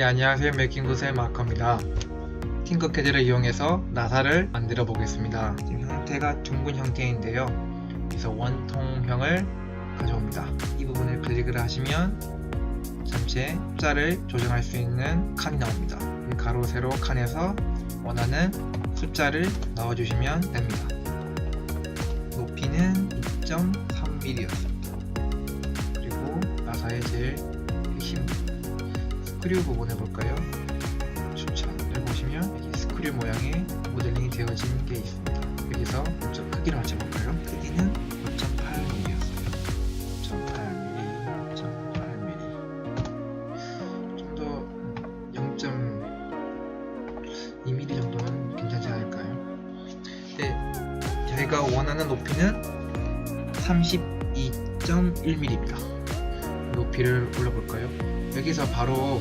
네, 안녕하세요. 메킹굿의 마커입니다. 팅커캐드를 이용해서 나사를 만들어 보겠습니다. 지금 형태가 둥근 형태인데요. 그래서 원통형을 가져옵니다. 이 부분을 클릭을 하시면 전체 숫자를 조정할 수 있는 칸이 나옵니다. 이 가로, 세로 칸에서 원하는 숫자를 넣어주시면 됩니다. 높이는 2.3mm였습니다. 그리고 나사의 핵심 스크류 부분 해볼까요? 추천 을 보시면 여기 스크류 모양의 모델링이 되어진 게 있습니다. 여기서 먼저 크기를 맞춰볼까요? 크기는 5.8mm였어요. 5.8mm, 5.8mm. 좀 더 0.2mm 정도는 괜찮지 않을까요? 네, 저희가 원하는 높이는 32.1mm입니다. 높이를 올려볼까요? 여기서 바로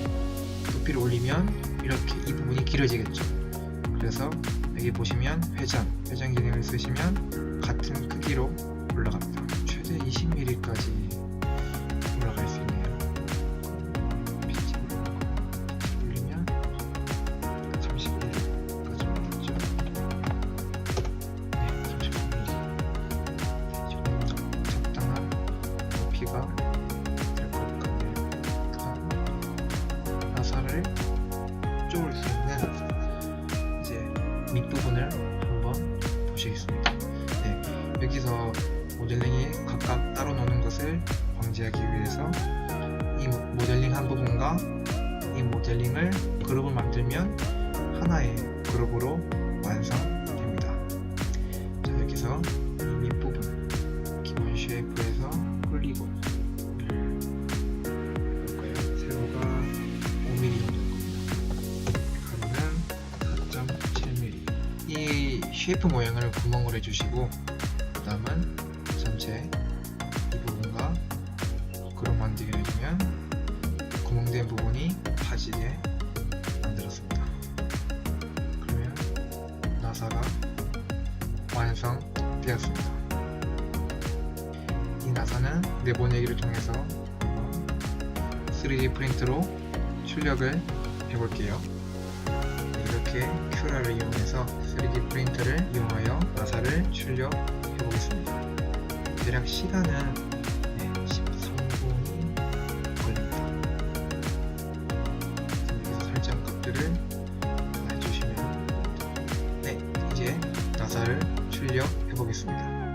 높이를 올리면 이렇게 이 부분이 길어지겠죠. 그래서 여기 보시면 회전, 회전 기능을 쓰시면 같은 크기로 올라갑니다. 최대 20mm까지 나사를 쪼을 수 있는 이제 밑부분을 한번 보시겠습니다. 네, 여기서 모델링이 각각 따로 노는 것을 방지하기 위해서 이 모- 모델링 한 부분과 이 모델링을 그룹을 만들면 하나의 그룹으로 완성 이 쉐이프 모양을 구멍으로 해주시고 그 다음은 전체 이 부분과 그룹 만들게 해주면 구멍된 부분이 파지게 만들었습니다. 그러면 나사가 완성되었습니다. 이 나사는 내보내기를 통해서 3D 프린트로 출력을 해볼게요. 네, 이렇게 큐라를 이용해서 3D 프린터를 이용하여 나사를 출력해 보겠습니다. 대략 시간은 네, 13분이 걸립니다. 여기서 설정 값들을 해주시면 네, 이제 나사를 출력해 보겠습니다.